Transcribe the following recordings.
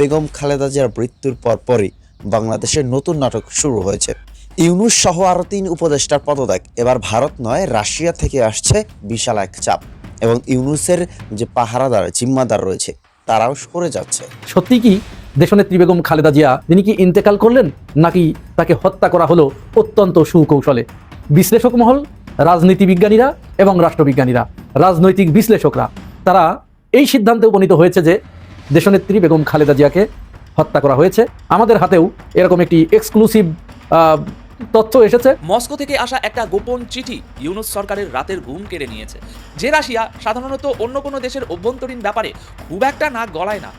বেগম খালেদা জিয়ার মৃত্যুর পরপরই বাংলাদেশের নতুন নাটক শুরু হয়েছে। ইউনুস সহ আরও তিন উপদেষ্টার পদত্যাগ। এবার ভারত নয়, রাশিয়া থেকে আসছে বিশাল এক চাপ এবং ইউনুসের যে পাহারাদার, জিম্মাদার রয়েছে, তারাও সরে যাচ্ছে। সত্যি কি দেশনেত্রী বেগম খালেদা জিয়া, তিনি কি ইন্তেকাল করলেন নাকি তাকে হত্যা করা হলো অত্যন্ত সুকৌশলে? বিশ্লেষক মহল, রাজনীতি বিজ্ঞানীরা এবং রাষ্ট্রবিজ্ঞানীরা, রাজনৈতিক বিশ্লেষকরা, তারা এই সিদ্ধান্তে উপনীত হয়েছে যে দেশনেত্রী বেগম খালেদা জিয়াকে হত্যা করা হয়েছে। আমাদের হাতেও এরকম একটি এক্সক্লুসিভ তথ্য এসেছে। মস্কো থেকে আসা একটা গোপন চিঠি ইউনুস সরকারের রাতের ঘুম কেড়ে নিয়েছে। যে রাশিয়া সাধারণত অন্য কোনো দেশের অভ্যন্তরীণ ব্যাপারে খুব একটা নাক গলায় না,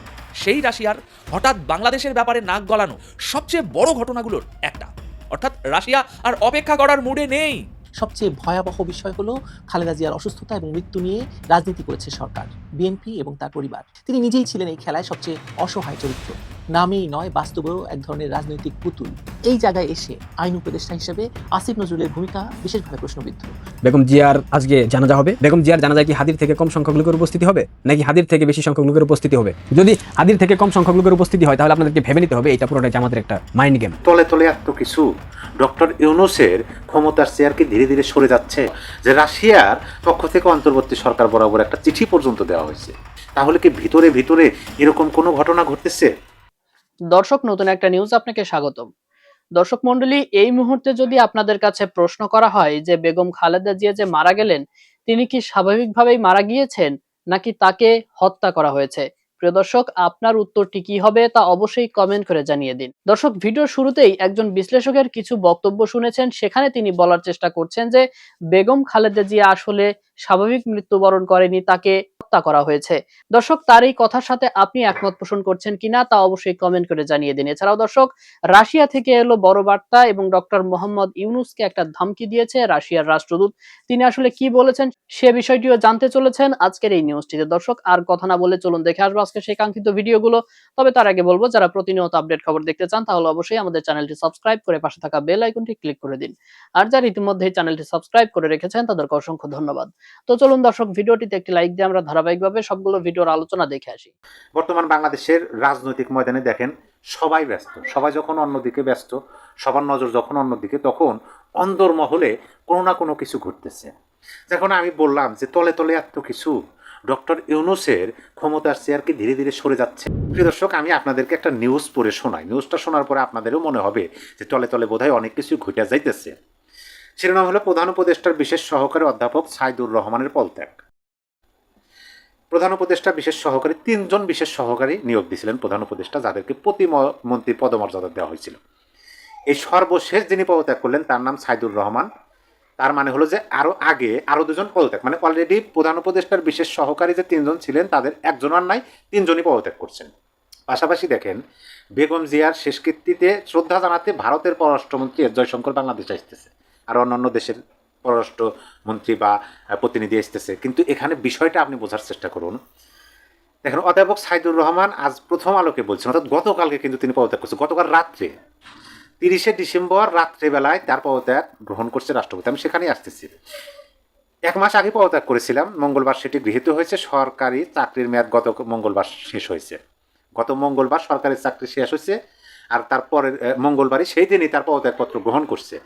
সেই রাশিয়ার হঠাৎ বাংলাদেশের ব্যাপারে নাক গলানো সবচেয়ে বড় ঘটনাগুলোর একটা। অর্থাৎ রাশিয়া আর অপেক্ষা করার মুডে নেই। সবচেয়ে ভয়াবহ বিষয় হলো খালেদা জিয়ার অসুস্থতা এবং মৃত্যু নিয়ে রাজনীতি করেছে সরকার বিএনপি এবং তার পরিবার। তিনি নিজেই ছিলেন এই খেলায় সবচেয়ে অসহায় চরিত্র। নামেই নয় বাস্তবেও এক ধরনের রাজনৈতিক পুতুল। এই জায়গায় এসে আইন উপদেষ্টা হিসেবে আসিফ নজরুলের ভূমিকা বিশেষভাবে প্রশ্নবিদ্ধ। বেগম জিয়ার আজকে জানাজা হবে। বেগম জিয়ার জানাজায় কি হাদির থেকে কম সংখ্যক লোকের উপস্থিতি হবে? নাকি হাদির থেকে বেশি সংখ্যক লোকের উপস্থিতি হবে? যদি হাদির থেকে কম সংখ্যক লোকের উপস্থিতি হয় তাহলে আপনাদেরকে ভেবে নিতে হবে এটা পুরোটাই আমাদের একটা মাইন্ড গেম। তলে তলে এত কিছু। ডক্টর ইউনুসের ক্ষমতার চেয়ার কি ধীরে ধীরে সরে যাচ্ছে, যে রাশিয়ার পক্ষ থেকে অন্তর্বর্তী সরকার বরাবর একটা চিঠি পর্যন্ত দেওয়া হয়েছে। তাহলে কি ভিতরে ভিতরে এরকম কোনো ঘটনা ঘটতেছে? দর্শক, নতুন একটা নিউজ আপনাকে স্বাগতম। দর্শক মন্ডলী এই মুহূর্তে যদি আপনাদের কাছে প্রশ্ন করা হয় যে বেগম খালেদা জিয়া যে মারা গেলেন, তিনি কি স্বাভাবিকভাবেই মারা গিয়েছেন, নাকি তাকে হত্যা করা হয়েছে? প্রিয় দর্শক, আপনার উত্তরটি কি হবে তা অবশ্যই কমেন্ট করে জানিয়ে দিন। দর্শক, ভিডিওর শুরুতেই একজন বিশ্লেষকের কিছু বক্তব্য শুনেছেন। সেখানে তিনি বলার চেষ্টা করছেন যে, বেগম খালেদা জিয়া আসলে স্বাভাবিক মৃত্যুবরণ করেনি, তাকে হত্যা করা হয়েছে। দর্শক, তার এই কথার সাথে আপনি একমত পোষণ করছেন কিনা তা অবশ্যই কমেন্ট করে জানিয়ে দিন। এছাড়াও দর্শক, রাশিয়া থেকে এলো বড় বার্তা এবং ডক্টর মোহাম্মদ ইউনুসকে একটা ধমকি দিয়েছে রাশিয়ার রাষ্ট্রদূত। তিনি আসলে কি বলেছেন সে বিষয়টিও জানতে চলেছেন আজকের এই নিউজটিতে দর্শক, আর কথা না বলে চলুন, দেখে আসব আজকে সেই কাঙ্ক্ষিত ভিডিওগুলো। তবে তার আগে বলব, যারা প্রতিনিয়ত আপডেট খবর দেখতে চান, তাহলে অবশ্যই আমাদের চ্যানেলটি সাবস্ক্রাইব করে পাশে থাকা বেল আইকনটি ক্লিক করে দিন। আর যারা ইতিমধ্যে চ্যানেলটি সাবস্ক্রাইব করে রেখেছেন, তাদেরকে অসংখ্য ধন্যবাদ। তো চলুন দর্শক, ভিডিওটিতে একটি লাইক দিয়ে আমরা ধারাবাহিকভাবে সবগুলো ভিডিওর আলোচনা দেখে আসি। বর্তমান বাংলাদেশের রাজনৈতিক ময়দানে দেখেন, সবাই ব্যস্ত। সবাই যখন অন্যদিকে ব্যস্ত, সবার নজর যখন অন্যদিকে, তখন অন্দরমহলে কোনো না কোনো কিছু ঘটতেছে। যখন আমি বললাম যে তলে তলে এত কিছু। ডক্টর ইউনুসের ক্ষমতার চেয়ার কি ধীরে ধীরে সরে যাচ্ছে? প্রিয় দর্শক, আমি আপনাদেরকে একটা নিউজ পড়ে শোনাই। নিউজটা শোনার পরে আপনাদেরও মনে হবে যে তলে তলে বোধহয় অনেক কিছু ঘটে যাইতেছে। শিরোনাম হলো প্রধান উপদেষ্টার বিশেষ সহকারী অধ্যাপক সাইদুর রহমানের পলত্যাগ প্রধান উপদেষ্টা বিশেষ সহকারী, তিনজন বিশেষ সহকারী নিয়োগ দিয়েছিলেন প্রধান উপদেষ্টা, যাদেরকে প্রতিমন্ত্রী পদমর্যাদা দেওয়া হয়েছিল। এই সর্বশেষ যিনি পদত্যাগ করলেন, তার নাম সাইদুর রহমান। তার মানে হলো যে আরও আগে আরও দুজন পদত্যাগ মানে অলরেডি প্রধান উপদেষ্টার বিশেষ সহকারী যে তিনজন ছিলেন, তাদের একজন আর নাই, তিনজনই পদত্যাগ করছেন। পাশাপাশি দেখেন, বেগম জিয়ার শেষকৃত্যিতে শ্রদ্ধা জানাতে ভারতের পররাষ্ট্রমন্ত্রী এস জয়শঙ্কর বাংলাদেশে আসতেছে। আর অন্যান্য দেশের পররাষ্ট্রমন্ত্রী বা প্রতিনিধি আসতেছে। কিন্তু এখানে বিষয়টা আপনি বোঝার চেষ্টা করুন। দেখেন অধ্যাপক সাইদুর রহমান আজ প্রথম আলোকে বলছেন অর্থাৎ গতকালকে কিন্তু তিনি পদত্যাগ করছেন গতকাল রাত্রে। তিরিশে ডিসেম্বর রাত্রেবেলায় তার পদত্যাগ গ্রহণ করছে রাষ্ট্রপতি। আমি সেখানেই আসতেছি। এক মাস আগে পদত্যাগ করেছিলাম মঙ্গলবার সেটি গৃহীত হয়েছে সরকারি চাকরির মেয়াদ গত মঙ্গলবার শেষ হয়েছে। গত মঙ্গলবার সরকারি চাকরি শেষ হয়েছে আর তারপরের আহ, মঙ্গলবারই সেই দিনই তার পদত্যাগপত্র গ্রহণ করছে।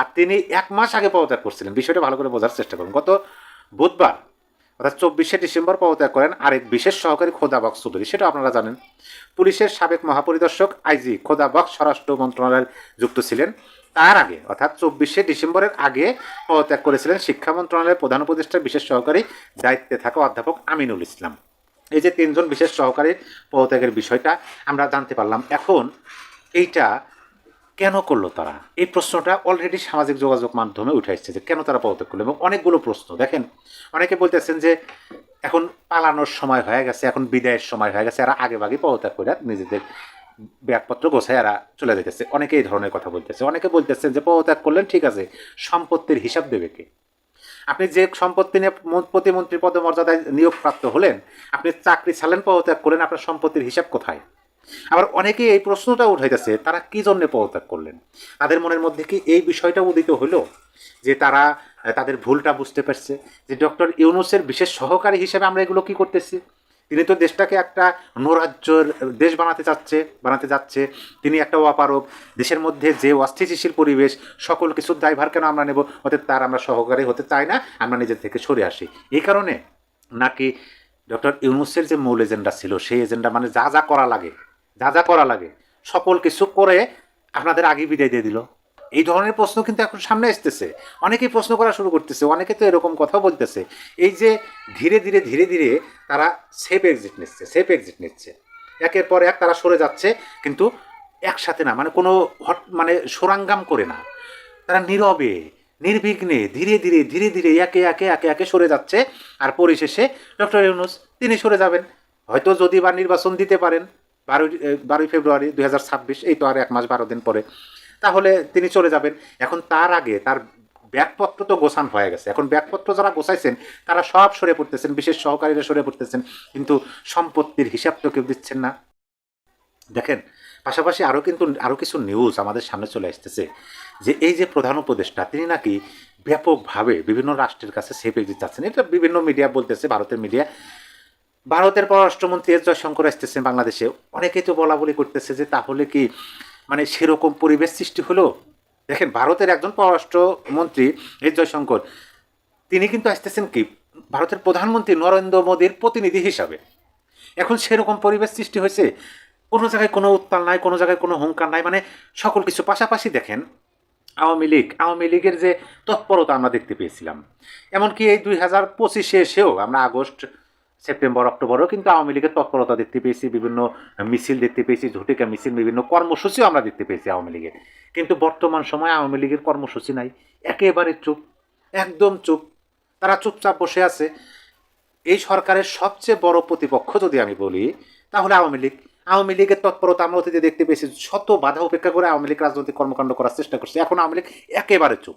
আর তিনি এক মাস আগে পদত্যাগ করছিলেন। বিষয়টা ভালো করে বোঝার চেষ্টা করুন। গত বুধবার, অর্থাৎ চব্বিশে ডিসেম্বর পদত্যাগ করেন আরেক বিশেষ সহকারী খোদা বক্স চৌধুরী। সেটা আপনারা জানেন। পুলিশের সাবেক মহাপরিদর্শক আইজি খোদা বক্স স্বরাষ্ট্র মন্ত্রণালয়ের যুক্ত ছিলেন। তার আগে, অর্থাৎ চব্বিশে ডিসেম্বরের আগে পদত্যাগ করেছিলেন শিক্ষা মন্ত্রণালয়ের প্রধান উপদেষ্টার বিশেষ সহকারী দায়িত্বে থাকা অধ্যাপক আমিনুল ইসলাম। এই যে তিনজন বিশেষ সহকারীর পদত্যাগের বিষয়টা আমরা জানতে পারলাম। এখন এইটা কেন করল তারা? এই প্রশ্নটা অলরেডি সামাজিক যোগাযোগ মাধ্যমে উঠে এসেছে যে কেন তারা পদত্যাগ করল এবং অনেকগুলো প্রশ্ন। দেখেন, অনেকে বলতেছেন যে এখন পালানোর সময় হয়ে গেছে, এখন বিদায়ের সময় হয়ে গেছে, এরা আগে ভাগে পদত্যাগ করে নিজেদের ব্যাগপত্র গোছায় এরা চলে যেতেছে অনেকে এই ধরনের কথা বলতেছে। অনেকে বলতেছেন যে পদত্যাগ করলেন, ঠিক আছে, সম্পত্তির হিসাব দেবে কে? আপনি যে সম্পত্তি নিয়ে প্রতিমন্ত্রী পদমর্যাদায় নিয়োগপ্রাপ্ত হলেন, আপনি চাকরি ছাড়লেন, পদত্যাগ করলেন, আপনার সম্পত্তির হিসাব কোথায়? আবার অনেকেই এই প্রশ্নটা উঠাইতেছে, তারা কি জন্য পদত্যাগ করলেন? তাদের মনের মধ্যে কি এই বিষয়টা উদিত হলো যে তারা, তাদের ভুলটা বুঝতে পারছে, যে ডক্টর ইউনুসের বিশেষ সহকারী হিসেবে আমরা এগুলো কি করতেছি? তিনি তো দেশটাকে একটা নৈরাজ্যের দেশ বানাতে চাচ্ছে, বানাতে যাচ্ছে। তিনি একটা অপারক দেশের মধ্যে যে অস্থিতিশীল পরিবেশ, সকল কিছুর দায়ভার কেন আমরা নেব? অতএব তার আমরা সহকারী হতে চাই না, আমরা নিজের থেকে সরে আসি। এই কারণে নাকি ডক্টর ইউনুসের যে মূল এজেন্ডা ছিল, সেই এজেন্ডা মানে যা যা করা লাগে যা যা করা লাগে। সকল কিছু করে আপনাদের আগে বিদায় দিয়ে দিল। এই ধরনের প্রশ্ন কিন্তু এখন সামনে আসতেছে। অনেকেই প্রশ্ন করা শুরু করতেছে, অনেকে তো এরকম কথা বলতেছে। এই যে ধীরে ধীরে ধীরে ধীরে তারা সেফ এক্সিট নিচ্ছে সেফ এক্সিট নিচ্ছে। একের পর এক তারা সরে যাচ্ছে, কিন্তু একসাথে না মানে কোনো হট মানে সোরাঙ্গাম করে না। তারা নীরবে, নির্বিঘ্নে, ধীরে ধীরে ধীরে ধীরে একে একে একে একে সরে যাচ্ছে। আর পরিশেষে ডক্টর ইউনুস, তিনি সরে যাবেন। হয়তো যদি বা নির্বাচন দিতে পারেন। বারোই বারোই ফেব্রুয়ারি দুই হাজার ছাব্বিশ, এই তো আর এক মাস বারো দিন পরে। তাহলে তিনি চলে যাবেন। এখন তার আগে তার ব্যাগপত্র তো গোছান হয়ে গেছে। এখন ব্যাগপত্র যারা গোছাইছেন, তারা সব সরে পড়তেছেন, বিশেষ সহকারীরা সরে পড়তেছেন, কিন্তু সম্পত্তির হিসাব তো কেউ দিচ্ছেন না। দেখেন, পাশাপাশি আরও কিন্তু আরও কিছু নিউজ আমাদের সামনে চলে আসতেছে, যে এই যে প্রধান উপদেষ্টা, তিনি নাকি ব্যাপকভাবে বিভিন্ন রাষ্ট্রের কাছে সেফ এক্সিট চাচ্ছেন। এটা বিভিন্ন মিডিয়া বলতেছে, ভারতের মিডিয়া ভারতের পররাষ্ট্রমন্ত্রী এস জয়শঙ্কর আসতেছেন বাংলাদেশে। অনেকেই তো বলা বলি করতেছে যে তাহলে কি মানে সেরকম পরিবেশ সৃষ্টি হলো? দেখেন, ভারতের একজন পররাষ্ট্রমন্ত্রী এস জয়শঙ্কর, তিনি কিন্তু আসতেছেন কি? ভারতের প্রধানমন্ত্রী নরেন্দ্র মোদীর প্রতিনিধি হিসাবে। এখন সেরকম পরিবেশ সৃষ্টি হয়েছে? কোনো জায়গায় কোনো উত্তাল নাই, কোনো জায়গায় কোনো হুঙ্কার নাই মানে সকল কিছু পাশাপাশি দেখেন, আওয়ামী লীগ, আওয়ামী লীগের যে তৎপরতা আমরা দেখতে পেয়েছিলাম। এমনকি এই দুই হাজার পঁচিশে এসেও আমরা আগস্ট সেপ্টেম্বর, অক্টোবরও কিন্তু আওয়ামী লীগের তৎপরতা দেখতে পেয়েছি, বিভিন্ন মিছিল দেখতে পেয়েছি, ঝুটিকা মিছিল, বিভিন্ন কর্মসূচিও আমরা দেখতে পেয়েছি আওয়ামী লীগের। কিন্তু বর্তমান সময়ে আওয়ামী লীগের কর্মসূচি নাই, একেবারে চুপ, একদম চুপ। তারা চুপচাপ বসে আছে। এই সরকারের সবচেয়ে বড় প্রতিপক্ষ যদি আমি বলি, তাহলে আওয়ামী লীগ। আওয়ামী লীগের তৎপরতা আমরা অতীতে দেখতে পেয়েছি, শত বাধা উপেক্ষা করে আওয়ামী লীগ রাজনৈতিক কর্মকাণ্ড করার চেষ্টা করছে। এখন আওয়ামী লীগ একেবারে চুপ।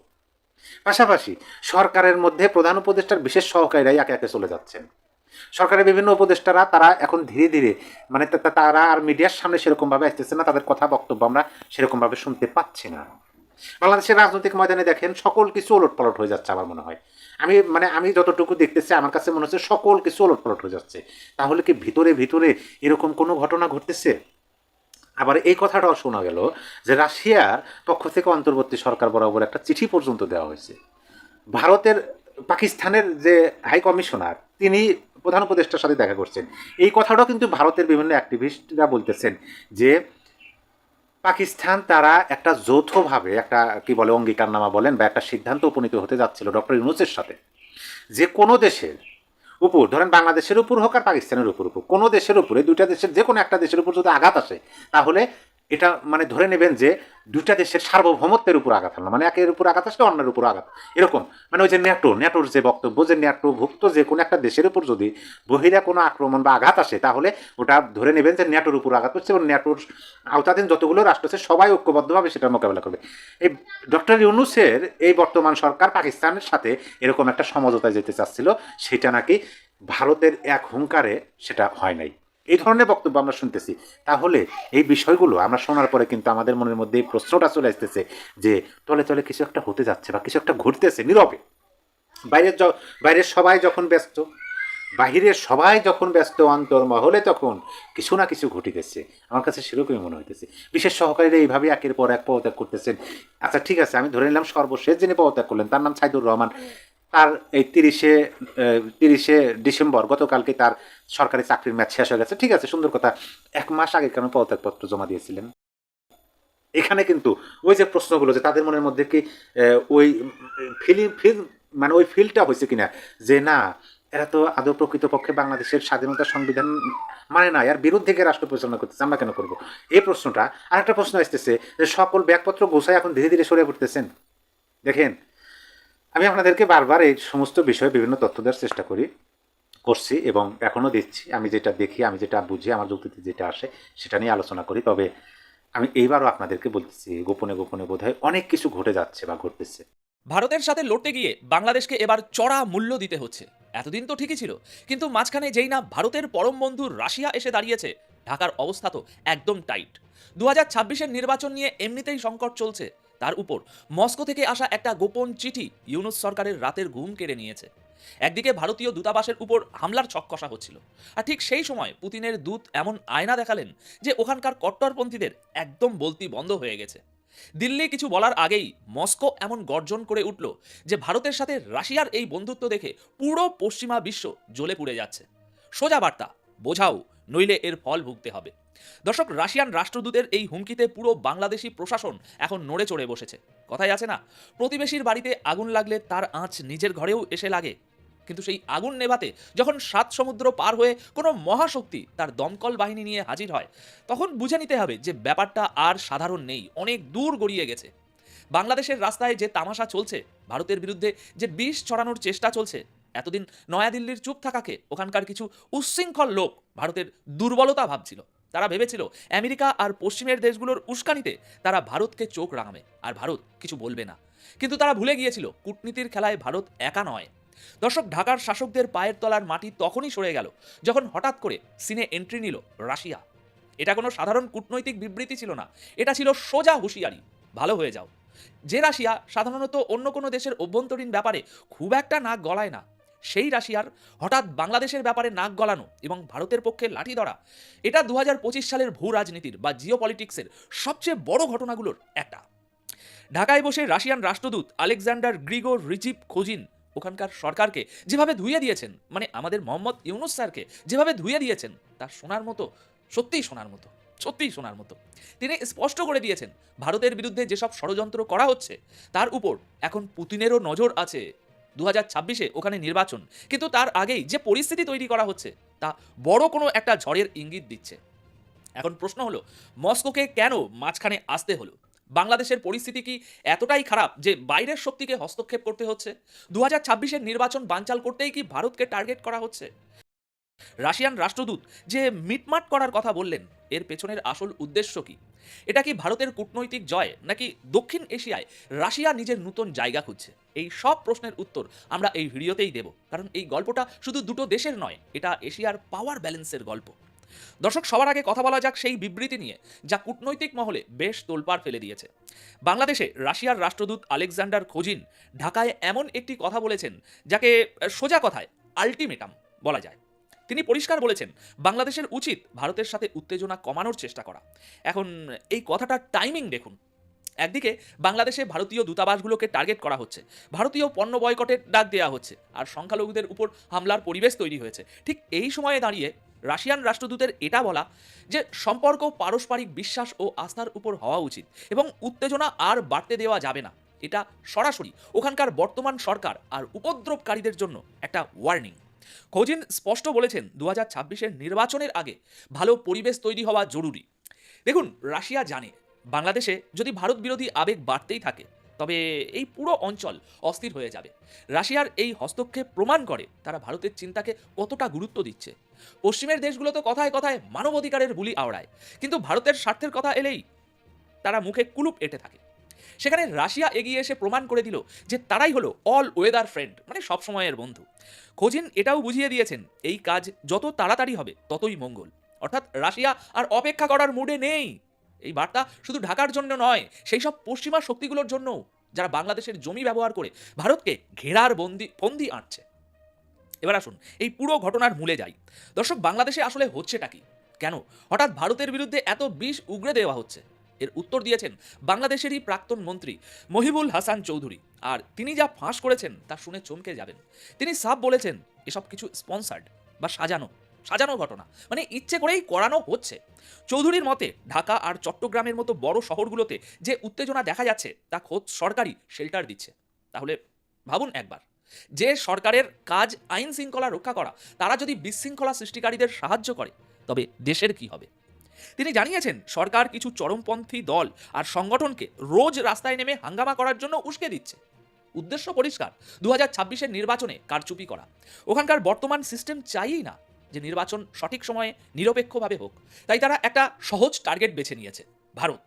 পাশাপাশি সরকারের মধ্যে প্রধান উপদেষ্টার বিশেষ সহকারীরাই একে একে চলে যাচ্ছেন। সরকারের বিভিন্ন উপদেষ্টারা তারা এখন ধীরে ধীরে মানে তারা আর মিডিয়ার সামনে সেরকমভাবে আসতেছে না, তাদের কথা বক্তব্য আমরা সেরকমভাবে শুনতে পাচ্ছি না। বাংলাদেশের রাজনৈতিক ময়দানে দেখেন সকল কিছু ওলট পালট হয়ে যাচ্ছে আমার মনে হয়। আমি মানে আমি যতটুকু দেখতেছি, আমার কাছে মনে হচ্ছে সকল কিছু ওলট পালট হয়ে যাচ্ছে। তাহলে কি ভিতরে ভিতরে এরকম কোনো ঘটনা ঘটতেছে? আবার এই কথাটাও শোনা গেল যে রাশিয়ার পক্ষ থেকে অন্তর্বর্তী সরকার বরাবর একটা চিঠি পর্যন্ত দেওয়া হয়েছে। ভারতের, পাকিস্তানের যে হাই কমিশনার, তিনি প্রধান উপদেষ্টার সাথে দেখা করছেন। এই কথাটাও কিন্তু ভারতের বিভিন্ন অ্যাক্টিভিস্টরা বলতেছেন যে, পাকিস্তান তারা একটা যৌথভাবে একটা, কি বলে, অঙ্গীকারনামা বলেন বা একটা সিদ্ধান্ত উপনীত হতে যাচ্ছিল ডক্টর ইউনুসের সাথে। যে কোনো দেশের উপর, ধরেন বাংলাদেশের উপর হোক আর পাকিস্তানের উপর হোক, কোনো দেশের উপরে, দুইটা দেশের যে কোনো একটা দেশের উপর যদি আঘাত আসে, তাহলে এটা মানে ধরে নেবেন যে দুইটা দেশের সার্বভৌমত্বের উপর আঘাত হলো মানে একের উপর আঘাত আসলে অন্যের উপর আঘাত। এরকম। মানে ওই যে ন্যাটো, ন্যাটোর যে বক্তব্য, যে ন্যাটোভুক্ত যে কোনো একটা দেশের উপর যদি বহিরা কোনো আক্রমণ বা আঘাত আসে, তাহলে ওটা ধরে নেবেন যে ন্যাটোর উপর আঘাত করছে এবং ন্যাটোর আওতাধীন যতগুলো রাষ্ট্র আছে, সবাই ঐক্যবদ্ধভাবে সেটা মোকাবেলা করবে। এই ডক্টর ইউনুসের এই বর্তমান সরকার পাকিস্তানের সাথে এরকম একটা সমঝোতায় যেতে চাচ্ছিল, সেটা নাকি ভারতের এক হুঙ্কারে সেটা হয় নাই। এই ধরনের বক্তব্য আমরা শুনতেছি। তাহলে এই বিষয়গুলো আমরা শোনার পরে কিন্তু আমাদের মনের মধ্যে এই প্রশ্নটা চলে আসতেছে যে, তলে তলে কিছু একটা হতে যাচ্ছে বা কিছু একটা ঘটতেছে নীরবে। বাইরের বাইরের সবাই যখন ব্যস্ত, বাহিরের সবাই যখন ব্যস্ত অন্তর্মহলে তখন কিছু না কিছু ঘটিতেছে আমার কাছে সেরকমই মনে হইতেছে। বিশেষ সহকারীরা এইভাবে একের পর এক পদত্যাগ করতেছেন। আচ্ছা ঠিক আছে, আমি ধরে নিলাম সর্বশেষ যিনি পদত্যাগ করলেন, তার নাম সাইদুর রহমান। তার এই তিরিশে তিরিশে ডিসেম্বর গতকালকে তার সরকারি চাকরির ম্যাচ শেষ হয়ে গেছে। ঠিক আছে, সুন্দর কথা। এক মাস আগে কেন পদত্যাগপত্র জমা দিয়েছিলেন? এখানে কিন্তু ওই যে প্রশ্নগুলো যে তাদের মনের মধ্যে কি ওই ফিলিং, ফিল মানে ওই ফিলটা হয়েছে কিনা? যে না, এরা তো আদৌ প্রকৃতপক্ষে বাংলাদেশের স্বাধীনতা সংবিধান মানে না এর বিরুদ্ধে রাষ্ট্র পরিচালনা করতেছে, আমরা কেন করব? এই প্রশ্নটা আর একটা প্রশ্ন আসতেছে যে সকল ব্যাগপত্র গোছায় এখন ধীরে ধীরে সরে পড়তেছেন। দেখেন আমি আপনাদেরকে বারবার এই সমস্ত বিষয়ে বিভিন্ন তথ্য দেওয়ার চেষ্টা করি, করছি এবং এখনও দিচ্ছি। আমি যেটা দেখি, আমি যেটা বুঝি, আমার যুক্তিতে যেটা আসে, সেটা নিয়ে আলোচনা করি। তবে আমি এইবারও আপনাদেরকে বলতেছি, গোপনে গোপনে বোধহয় অনেক কিছু ঘটে যাচ্ছে বা ঘটতেছে। ভারতের সাথে লড়তে গিয়ে বাংলাদেশকে এবার চড়া মূল্য দিতে হচ্ছে। এতদিন তো ঠিকই ছিল, কিন্তু মাঝখানে যেই না ভারতের পরম বন্ধু রাশিয়া এসে দাঁড়িয়েছে, ঢাকার অবস্থা তো একদম টাইট। দু হাজার নির্বাচন নিয়ে এমনিতেই সংকট চলছে। তার উপর। মস্কো থেকে আসা একটা গোপন চিঠি ইউনুস সরকারের রাতের ঘুম কেড়ে নিয়েছে। একদিকে ভারতীয় দূতাবাসের উপর হামলার ছক কষা হচ্ছিল। আর ঠিক সেই সময় পুতিনের দূত এমন আয়না দেখালেন যে ওখানকার কট্টরপন্থীদের একদম বলতি বন্ধ হয়ে গেছে। দিল্লি কিছু বলার আগেই মস্কো এমন গর্জন করে উঠল যে ভারতের সাথে রাশিয়ার এই বন্ধুত্ব দেখে পুরো পশ্চিমা বিশ্ব জ্বলে পুড়ে যাচ্ছে। সোজা বার্তা, বোঝাও, নইলে এর ফল ভুগতে হবে। দর্শক, রাশিয়ান রাষ্ট্রদূতের এই হুমকিতে পুরো বাংলাদেশি প্রশাসন এখন নড়ে চড়ে বসেছে। কথাই আছে না, প্রতিবেশীর বাড়িতে আগুন লাগলে তার আঁচ নিজের ঘরেও এসে লাগে। কিন্তু সেই আগুন নেভাতে যখন সাত সমুদ্র পার হয়ে কোনো মহাশক্তি তার দমকল বাহিনী নিয়ে হাজির হয়, তখন বুঝে নিতে হবে যে ব্যাপারটা আর সাধারণ নেই, অনেক দূর গড়িয়ে গেছে। বাংলাদেশের রাস্তায় যে তামাশা চলছে, ভারতের বিরুদ্ধে যে বিষ ছড়ানোর চেষ্টা চলছে, এতদিন নয়াদিল্লির চুপ থাকাকে ওখানকার কিছু উচ্ছৃঙ্খল লোক ভারতের দুর্বলতা ভাবছিল। তারা ভেবেছিল আমেরিকা আর পশ্চিমের দেশগুলোর উস্কানিতে তারা ভারতকে চোখ রাঙাবে, আর ভারত কিছু বলবে না। কিন্তু তারা ভুলে গিয়েছিল, কূটনীতির খেলায় ভারত একা নয়। দর্শক, ঢাকার শাসকদের পায়ের তলার মাটি তখনই সরে গেল যখন হঠাৎ করে সিনে এন্ট্রি নিল রাশিয়া। এটা কোনো সাধারণ কূটনৈতিক বিবৃতি ছিল না, এটা ছিল সোজা হুঁশিয়ারি, ভালো হয়ে যাও। যে রাশিয়া সাধারণত অন্য কোনো দেশের অভ্যন্তরীণ ব্যাপারে খুব একটা নাক গলায় না সেই রাশিয়ার হঠাৎ বাংলাদেশের ব্যাপারে নাক গলানো এবং ভারতের পক্ষে লাঠি ধরা, এটা দু হাজার পঁচিশ সালের ভূ রাজনীতির বা জিও পলিটিক্সের সবচেয়ে বড় ঘটনাগুলোর একটা। ঢাকায় বসে রাশিয়ান রাষ্ট্রদূত আলেকজান্ডার গ্রিগো রিজিপ খোজিন ওখানকার সরকারকে যেভাবে ধুয়ে দিয়েছেন মানে আমাদের মোহাম্মদ ইউনুস স্যারকে যেভাবে ধুয়ে দিয়েছেন তার শোনার মতো, সত্যিই শোনার মতো, সত্যিই শোনার মতো। তিনি স্পষ্ট করে দিয়েছেন, ভারতের বিরুদ্ধে যেসব ষড়যন্ত্র করা হচ্ছে, তার উপর এখন পুতিনেরও নজর আছে দু হাজার ছাব্বিশে ওখানে নির্বাচন। কিন্তু তার আগেই যে পরিস্থিতি তৈরি করা হচ্ছে, তা বড় কোনো একটা ঝড়ের ইঙ্গিত দিচ্ছে। এখন প্রশ্ন হলো, মস্কোকে কেন মাঝখানে আসতে হলো? বাংলাদেশের পরিস্থিতি কি এতটাই খারাপ যে বাইরের শক্তিকে হস্তক্ষেপ করতে হচ্ছে? দু হাজার ছাব্বিশের নির্বাচন বানচাল করতেই কি ভারতকে টার্গেট করা হচ্ছে? রাশিয়ান রাষ্ট্রদূত যে মিটমাট করার কথা বললেন এর পেছনের আসল উদ্দেশ্য কি? এটা কি ভারতের কূটনৈতিক জয়, নাকি দক্ষিণ এশিয়ায় রাশিয়া নিজের নতুন জায়গা খুঁজছে? এই সব প্রশ্নের উত্তর আমরা এই ভিডিওতেই দেব, কারণ এই গল্পটা শুধু দুটো দেশের নয়, এটা এশিয়ার পাওয়ার ব্যালেন্সের গল্প। দর্শক, সবার আগে কথা বলা যাক সেই বিবৃতি নিয়ে, যা কূটনৈতিক মহলে বেশ তোলপাড় ফেলে দিয়েছে। বাংলাদেশে রাশিয়ার রাষ্ট্রদূত আলেকজান্ডার খোজিন ঢাকায় এমন একটি কথা বলেছেন, যাকে সোজা কথায় আলটিমেটাম বলা যায়। তিনি পরিষ্কার বলেছেন, বাংলাদেশের উচিত ভারতের সাথে উত্তেজনা কমানোর চেষ্টা করা। এখন এই কথাটার টাইমিং দেখুন। একদিকে বাংলাদেশে ভারতীয় দূতাবাসগুলোকে টার্গেট করা হচ্ছে, ভারতীয় পণ্য বয়কটের ডাক দেওয়া হচ্ছে, আর সংখ্যালঘুদের উপর হামলার পরিবেশ তৈরি হয়েছে। ঠিক এই সময়ে দাঁড়িয়ে রাশিয়ান রাষ্ট্রদূতের এটা বলা যে সম্পর্ক পারস্পরিক বিশ্বাস ও আস্থার উপর হওয়া উচিত এবং উত্তেজনা আর বাড়তে দেওয়া যাবে না। এটা সরাসরি ওখানকার বর্তমান সরকার আর উপদ্রবকারীদের জন্য একটা ওয়ার্নিং খোজিন স্পষ্ট বলেছেন দু হাজার নির্বাচনের আগে ভালো পরিবেশ তৈরি হওয়া জরুরি। দেখুন, রাশিয়া জানে, বাংলাদেশে যদি ভারত বিরোধী আবেগ বাড়তেই থাকে, তবে এই পুরো অঞ্চল অস্থির হয়ে যাবে। রাশিয়ার এই হস্তক্ষেপ প্রমাণ করে তারা ভারতের চিন্তাকে কতটা গুরুত্ব দিচ্ছে। পশ্চিমের দেশগুলো তো কথায় কথায় মানবাধিকারের বুলি আওড়ায়, কিন্তু ভারতের স্বার্থের কথা এলেই তারা মুখে কুলুপ এঁটে থাকে। সেখানে রাশিয়া এগিয়ে এসে প্রমাণ করে দিল যে তারাই হলো অল ওয়েদার ফ্রেন্ড মানে সবসময়ের বন্ধু। খোঁজিন এটাও বুঝিয়ে দিয়েছেন, এই কাজ যত তাড়াতাড়ি হবে, ততই মঙ্গল। অর্থাৎ রাশিয়া আর অপেক্ষা করার মুডে নেই। এই বার্তা শুধু ঢাকার জন্য নয়, সেই সব পশ্চিমা শক্তিগুলোর জন্যও, যারা বাংলাদেশের জমি ব্যবহার করে ভারতকে ঘেরার বন্দি ফন্দি আঁটছে এবার আসুন, এই পুরো ঘটনার মূলে যাই। দর্শক, বাংলাদেশে আসলে হচ্ছেটা কি? কেন? হঠাৎ ভারতের বিরুদ্ধে এত বিষ উগড়ে দেওয়া হচ্ছে। এর উত্তর দিয়েছেন বাংলাদেশেরই প্রাক্তন মন্ত্রী মহিবুল হাসান চৌধুরী। আর তিনি যা ফাঁস করেছেন তা শুনে চমকে যাবেন। তিনি সাফ বলেছেন, এসব কিছু স্পন্সার্ড বা সাজানো সাজানো ঘটনা। মানে ইচ্ছে করেই করানো হচ্ছে। চৌধুরীর মতে, ঢাকা আর চট্টগ্রামের মতো বড় শহরগুলোতে যে উত্তেজনা দেখা যাচ্ছে, তা খোদ সরকারই শেল্টার দিচ্ছে। তাহলে ভাবুন একবার, যে সরকারের কাজ আইন শৃঙ্খলা রক্ষা করা, তারা যদি বিশৃঙ্খলা সৃষ্টিকারীদের সাহায্য করে, তবে দেশের কি হবে? তিনি জানিয়েছেন, সরকার কিছু চরমপন্থী দল আর সংগঠনকে রোজ রাস্তায় নেমে হাঙ্গামা করার জন্য উস্কে দিচ্ছে। উদ্দেশ্য পরিষ্কার দু হাজার নির্বাচনে কারচুপি করা। ওখানকার বর্তমান সিস্টেম চাইই না যে নির্বাচন সঠিক সময়ে নিরপেক্ষভাবে হোক। তাই তারা একটা সহজ টার্গেট বেছে নিয়েছে, ভারত।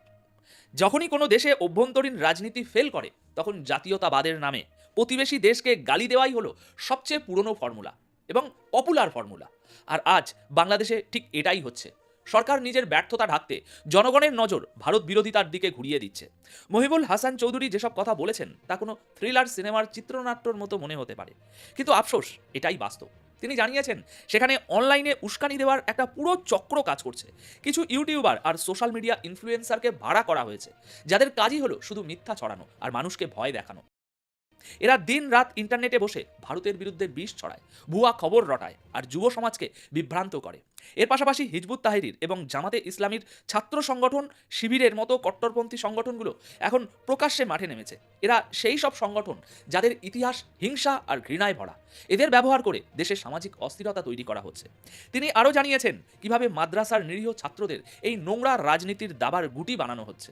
যখনই কোনো দেশে অভ্যন্তরীণ রাজনীতি ফেল করে, তখন জাতীয়তাবাদের নামে প্রতিবেশী দেশকে গালি দেওয়াই হলো সবচেয়ে পুরনো ফর্মুলা এবং পপুলার ফর্মুলা। আর আজ বাংলাদেশে ঠিক এটাই হচ্ছে। সরকার নিজের ব্যর্থতা ঢাকতে জনগণের নজর ভারত বিরোধিতার দিকে ঘুরিয়ে দিচ্ছে। মহিবুল হাসান চৌধুরী যেসব কথা বলেছেন, তা কোনো থ্রিলার সিনেমার চিত্রনাট্যর মতো মনে হতে পারে। কিন্তু আফসোস, এটাই বাস্তব। তিনি জানিয়েছেন, সেখানে অনলাইনে উস্কানি দেওয়ার একটা পুরো চক্র কাজ করছে। কিছু ইউটিউবার আর সোশ্যাল মিডিয়া ইনফ্লুয়েন্সারকে ভাড়া করা হয়েছে, যাদের কাজই হলো শুধু মিথ্যা ছড়ানো আর মানুষকে ভয় দেখানো। এরা দিন রাত ইন্টারনেটে বসে ভারতের বিরুদ্ধে বিষ ছড়ায়, ভুয়া খবর রটায় আর যুব সমাজকে বিভ্রান্ত করে। এর পাশাপাশি হিজবুত তাহিরির এবং জামাতে ইসলামীর ছাত্র সংগঠন শিবিরের মতো কট্টরপন্থী সংগঠনগুলো এখন প্রকাশ্যে মাঠে নেমেছে। এরা সেই সব সংগঠন যাদের ইতিহাস, হিংসা আর ঘৃণায় ভরা। এদের ব্যবহার করে দেশের সামাজিক অস্থিরতা তৈরি করা হচ্ছে। তিনি আরও জানিয়েছেন কীভাবে মাদ্রাসার নিরীহ ছাত্রদের এই নোংরা রাজনীতির দাবার গুটি বানানো হচ্ছে।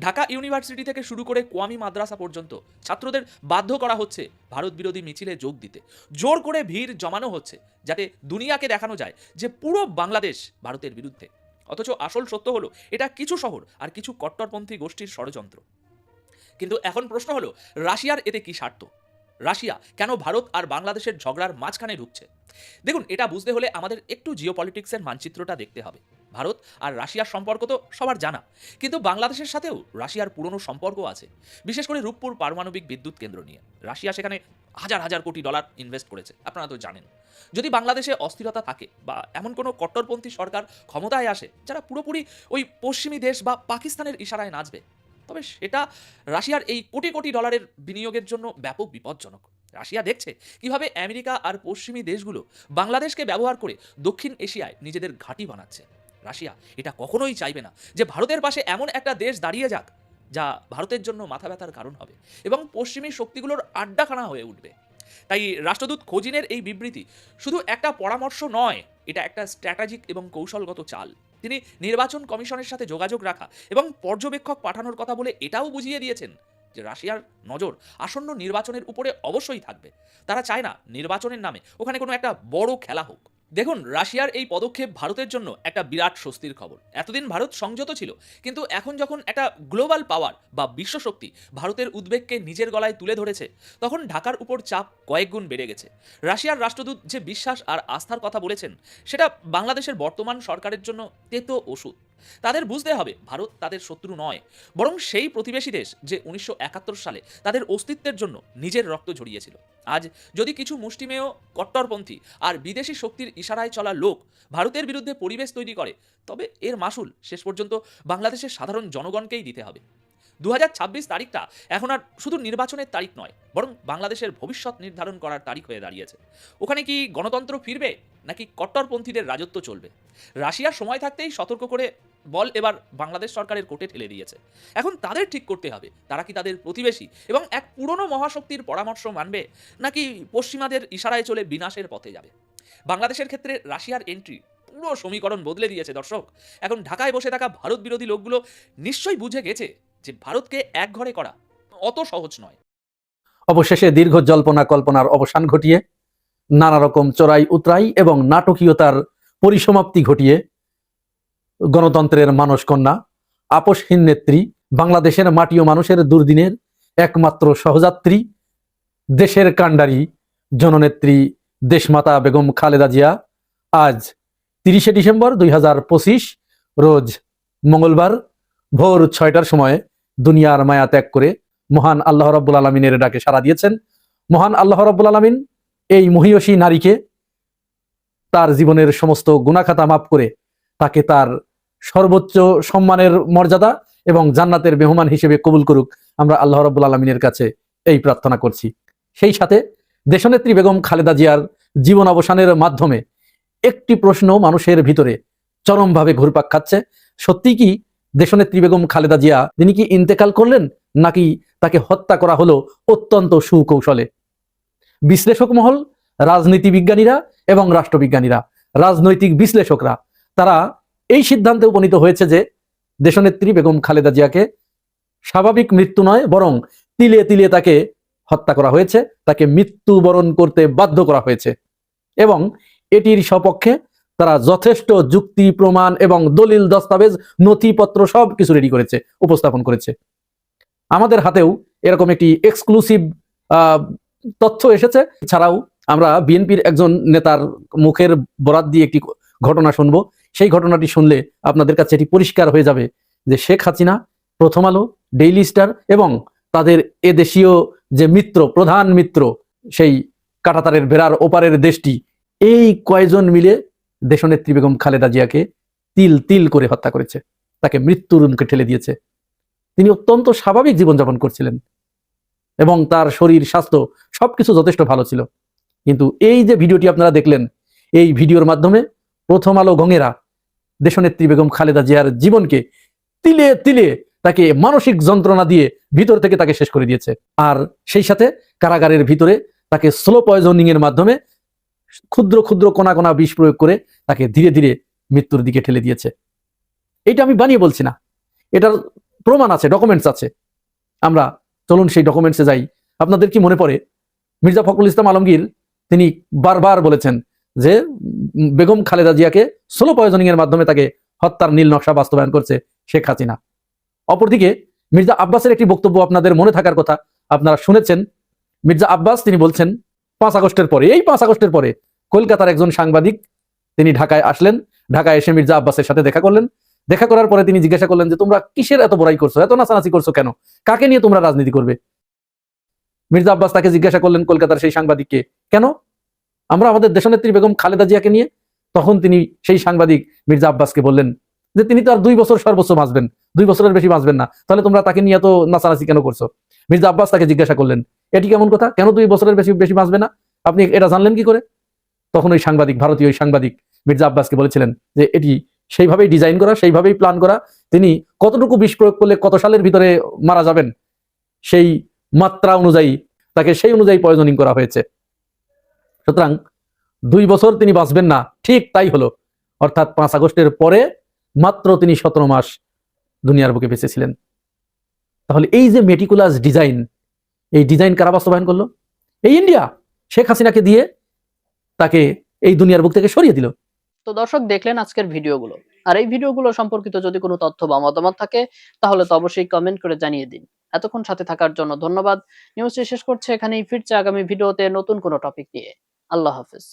ঢাকা ইউনিভার্সিটি থেকে শুরু করে কোয়ামি মাদ্রাসা পর্যন্ত ছাত্রদের বাধ্য করা হচ্ছে ভারত বিরোধী মিছিলে যোগ দিতে। জোর করে ভিড় জমানো হচ্ছে যাতে দুনিয়াকে দেখানো যায় যে পুরো বাংলাদেশ ভারতের বিরুদ্ধে। অথচ আসল সত্য হলো, এটা কিছু শহর আর কিছু কট্টরপন্থী গোষ্ঠীর ষড়যন্ত্র। কিন্তু এখন প্রশ্ন হলো, রাশিয়ার এতে কি স্বার্থ? রাশিয়া কেন ভারত আর বাংলাদেশের ঝগড়ার মাঝখানে ঢুকছে? দেখুন, এটা বুঝতে হলে আমাদের একটু জিও পলিটিক্সের মানচিত্রটা দেখতে হবে। ভারত আর রাশিয়ার সম্পর্ক তো সবার জানা। কিন্তু বাংলাদেশের সাথেও রাশিয়ার পুরনো সম্পর্ক আছে, বিশেষ করে রূপপুর পারমাণবিক বিদ্যুৎ কেন্দ্র নিয়ে। রাশিয়া সেখানে হাজার হাজার কোটি ডলার ইনভেস্ট করেছে, আপনারা তো জানেন। যদি বাংলাদেশে অস্থিরতা থাকে বা এমন কোনো কট্টরপন্থী সরকার ক্ষমতায় আসে, যারা পুরোপুরি ওই পশ্চিমী দেশ বা পাকিস্তানের ইশারায় নাচবে তবে সেটা রাশিয়ার এই কোটি কোটি ডলারের বিনিয়োগের জন্য ব্যাপক বিপজ্জনক। রাশিয়া দেখছে কীভাবে আমেরিকা আর পশ্চিমী দেশগুলো বাংলাদেশকে ব্যবহার করে দক্ষিণ এশিয়ায় নিজেদের ঘাঁটি বানাচ্ছে। রাশিয়া এটা কখনোই চাইবে না যে ভারতের পাশে এমন একটা দেশ দাঁড়িয়ে যাক যা ভারতের জন্য মাথা ব্যথার কারণ হবে এবং পশ্চিমী শক্তিগুলোর আড্ডাখানা হয়ে উঠবে। তাই রাষ্ট্রদূত খোজিনের এই বিবৃতি শুধু একটা পরামর্শ নয়, এটা একটা স্ট্র্যাটেজিক এবং কৌশলগত চাল। তিনি নির্বাচন কমিশনের সাথে যোগাযোগ রাখা এবং পর্যবেক্ষক পাঠানোর কথা বলে এটাও বুঝিয়ে দিয়েছেন যে রাশিয়ার নজর আসন্ন নির্বাচনের উপরে অবশ্যই থাকবে। তারা চায় না নির্বাচনের নামে ওখানে কোনো একটা বড় খেলা হোক। দেখুন, রাশিয়ার এই পদক্ষেপ ভারতের জন্য একটা বিরাট স্বস্তির খবর। এতদিন ভারত সংযত ছিল, কিন্তু এখন যখন একটা গ্লোবাল পাওয়ার বা বিশ্বশক্তি ভারতের উদ্বেগকে নিজের গলায় তুলে ধরেছে, তখন ঢাকার উপর চাপ কয়েকগুণ বেড়ে গেছে। রাশিয়ার রাষ্ট্রদূত যে বিশ্বাস আর আস্থার কথা বলেছেন, সেটা বাংলাদেশের বর্তমান সরকারের জন্য তেতো ওষুধ। তাদের বুঝতে হবে ভারত তাদের শত্রু নয়, বরং সেই প্রতিবেশী দেশ যে উনিশশো একাত্তর সালে তাদের অস্তিত্বের জন্য নিজের রক্ত ঝরিয়েছিল। আজ যদি কিছু মুষ্টিমেয় কট্টরপন্থী আর বিদেশি শক্তির ইশারায় চলা লোক ভারতের বিরুদ্ধে পরিবেশ তৈরি করে, তবে এর মাসুল শেষ পর্যন্ত বাংলাদেশের সাধারণ জনগণকেই দিতে হবে। দু হাজার ছাব্বিশ তারিখটা এখন আর শুধু নির্বাচনের তারিখ নয়, বরং বাংলাদেশের ভবিষ্যৎ নির্ধারণ করার তারিখ হয়ে দাঁড়িয়েছে। ওখানে কি গণতন্ত্র ফিরবে নাকি কট্টরপন্থীদের রাজত্ব চলবে? রাশিয়ার সময় থাকতেই সতর্ক করে বল এবার বাংলাদেশ সরকারের কোর্টে ঠেলে দিয়েছে। এখন তাদের ঠিক করতে হবে, তারা কি তাদের প্রতিবেশী এবং এক পুরনো মহাশক্তির পরামর্শ মানবে, নাকি পশ্চিমাদের ইশারায় চলে বিনাশের পথে যাবে? বাংলাদেশের ক্ষেত্রে রাশিয়ার এন্ট্রি পুরো সমীকরণ বদলে দিয়েছে দর্শক। এখন ঢাকায় বসে থাকা ভারত বিরোধী লোকগুলো নিশ্চয়ই বুঝে গেছে যে ভারতকে এক ঘরে করা অত সহজ নয়। অবশেষে দীর্ঘ জল্পনা কল্পনার অবসান ঘটিয়ে, নানা রকম চোরাই উতরাই এবং নাটকীয়তার পরিসমাপ্তি ঘটিয়ে গণতন্ত্রের মানস কন্যা আপসহীন নেত্রী, বাংলাদেশের মাটি ও মানুষের দুর্দিনের একমাত্র সহযাত্রী, দেশের কাণ্ডারি জননেত্রী দেশমাতা বেগম খালেদা জিয়া আজ তিরিশে ডিসেম্বর দুই হাজার পঁচিশ রোজ মঙ্গলবার ভোর ছয়টার সময় দুনিয়ার মায়া ত্যাগ করে মহান আল্লাহ রব্বুল আলমিনের ডাকে সাড়া দিয়েছেন। মহান আল্লাহ রব্বুল আলমিন এই মহিয়সী নারীকে তার জীবনের সমস্ত গুণাখাতা মাফ করে তাকে তার সর্বোচ্চ সম্মানের মর্যাদা এবং জান্নাতের মেহমান হিসেবে কবুল করুক, আমরা আল্লাহ রব্বুল আলমিনের কাছে এই প্রার্থনা করছি। সেই সাথে দেশনেত্রী বেগম খালেদা জিয়ার জীবন অবসানের মাধ্যমে একটি প্রশ্ন মানুষের ভিতরে চরমভাবে ঘুরপাক খাচ্ছে। সত্যি কি দেশনেত্রী বেগম খালেদা জিয়া, তিনি কি ইন্তেকাল করলেন নাকি তাকে হত্যা করা হলো অত্যন্ত সুকৌশলে? বিশ্লেষক মহল, রাজনীতি বিজ্ঞানীরা এবং রাষ্ট্রবিজ্ঞানীরা, রাজনৈতিক বিশ্লেষকরা, তারা এই সিদ্ধান্তে উপনীত হয়েছে যে দেশনেত্রী বেগম খালেদা জিয়াকে স্বাভাবিক মৃত্যু নয়, বরং তিলে তিলে তাকে হত্যা করা হয়েছে, তাকে মৃত্যুবরণ করতে বাধ্য করা হয়েছে। এবং এটির সপক্ষে তারা যথেষ্ট যুক্তি, প্রমাণ এবং দলিল, দস্তাবেজ, নথিপত্র সব কিছু রেডি করেছে, উপস্থাপন করেছে। আমাদের হাতেও এরকম একটি এক্সক্লুসিভ তথ্য এসেছে। ছাড়াও আমরা বিএনপির একজন নেতার মুখের বরাত দিয়ে একটি ঘটনা শুনব। সেই ঘটনাটি শুনলে আপনাদের কাছে এটি পরিষ্কার হয়ে যাবে যে শেখ হাসিনা, প্রথম আলো ডেইলি স্টার এবং তাদের এ দেশীয় যে মিত্র, প্রধান মিত্র, সেই কাটাতারের বেড়ার ওপারের দেশটি, এই কয়জন মিলে দেশনেত্রী বেগম খালেদা জিয়াকে তিল তিল করে হত্যা করেছে। তাকে মৃত্যুর মুখে ঠেলে দিয়েছে। তিনি অত্যন্ত স্বাভাবিক জীবনযাপন করছিলেন এবং তার শরীর, স্বাস্থ্য সবকিছু যথেষ্ট ভালো ছিল। কিন্তু এই যে ভিডিওটি আপনারা দেখলেন, এই ভিডিওর মাধ্যমে প্রথম আলো গঙেরা। দেশনেত্রী বেগম খালেদা জিয়ার জীবনকে তিলে তিলে তাকে মানসিক যন্ত্রণা দিয়ে ভিতর থেকে তাকে শেষ করে দিয়েছে। আর সেই সাথে কারাগারের ভিতরে তাকে স্লো পয়জনিং এর মাধ্যমে ক্ষুদ্র ক্ষুদ্র কোনা কোনা বিষ প্রয়োগ করে তাকে ধীরে ধীরে মৃত্যুর দিকে ঠেলে দিয়েছে। এটা আমি বানিয়ে বলছি না। এটার প্রমাণ আছে ডকুমেন্টস আছে। আমরা চলুন সেই ডকুমেন্টসে যাই। আপনাদের কি মনে পড়ে? মির্জা ফখরুল ইসলাম আলমগীর তিনি বারবার বলেছেন যে বেগম খালেদা জিয়াকে স্লো পয়জনিং এর মাধ্যমে তাকে হত্যার নীল নকশা বাস্তবায়ন করছে শেখ হাসিনা। অপরদিকে মির্জা আব্বাসের একটি বক্তব্য আপনাদের মনে থাকার কথা আপনারা শুনেছেন। মির্জা আব্বাস তিনি বলছেন, পাঁচ আগস্টের পরে, এই পাঁচ আগস্টের পরে কলকাতার একজন সাংবাদিক তিনি ঢাকায় আসলেন। ঢাকায় এসে মির্জা আব্বাসের সাথে দেখা করলেন। দেখা করার পরে তিনি জিজ্ঞাসা করলেন যে, তোমরা কিসের এত বড়াই করছ? এত নাচানাচি করছ কেন? কাকে নিয়ে তোমরা রাজনীতি করবে? মির্জা আব্বাস তাকে জিজ্ঞাসা করলেন কলকাতার সেই সাংবাদিককে, কেন? আমরা আমাদের দেশনেত্রী বেগম খালেদা জিয়াকে নিয়ে, তখন তিনি সেই সাংবাদিক মির্জা আব্বাসকে বললেন যে তিনি তো আর দুই বছর সর্বোচ্চ বাঁচবেন, দুই বছরের বেশি বাঁচবেন না। তাহলে তোমরা তাকে নিয়ে এত নাচানাচি কেন করছ? মির্জা আব্বাস তাকে জিজ্ঞাসা করলেন, এটি কেমন কথা? কেন দুই বছরের বেশি বেশি বাঁচবে না? আপনি এটা জানলেন কি করে? তখন ওই সাংবাদিক, ভারতীয় ওই সাংবাদিক মির্জা আব্বাসকে বলেছিলেন যে এটি সেইভাবেই ডিজাইন করা, সেইভাবেই প্ল্যান করা। তিনি কতটুকু বিষ প্রয়োগ করলে কত সালের ভিতরে মারা যাবেন, সেই মাত্রা অনুযায়ী, তাকে সেই অনুযায়ী পয়জনিং করা হয়েছে। সুতরাং দুই বছর তিনি বাঁচবেন না, ঠিক তাই হলো। অর্থাৎ পাঁচ আগস্টের পরে মাত্র তিনি সতেরো মাস দুনিয়ার বুকে বেঁচেছিলেন। তাহলে এই যে মেটিকুলাস ডিজাইন এই ডিজাইন কারা বাস্তবায়ন করল? এই ইন্ডিয়া শেখ হাসিনাকে দিয়ে তাকে এই দুনিয়ার বুক থেকে সরিয়ে দিল। তো দর্শক, দেখলেন আজকের ভিডিওগুলো। আর এই ভিডিওগুলো সম্পর্কিত যদি কোনো তথ্য বা মতামত থাকে, তাহলে তো অবশ্যই কমেন্ট করে জানিয়ে দিন। এতক্ষণ সাথে থাকার জন্য ধন্যবাদ। নিউজটি শেষ করছে এখানেই, ফিরছে আগামী ভিডিওতে নতুন কোনো টপিক নিয়ে। আল্লাহ হাফিজ।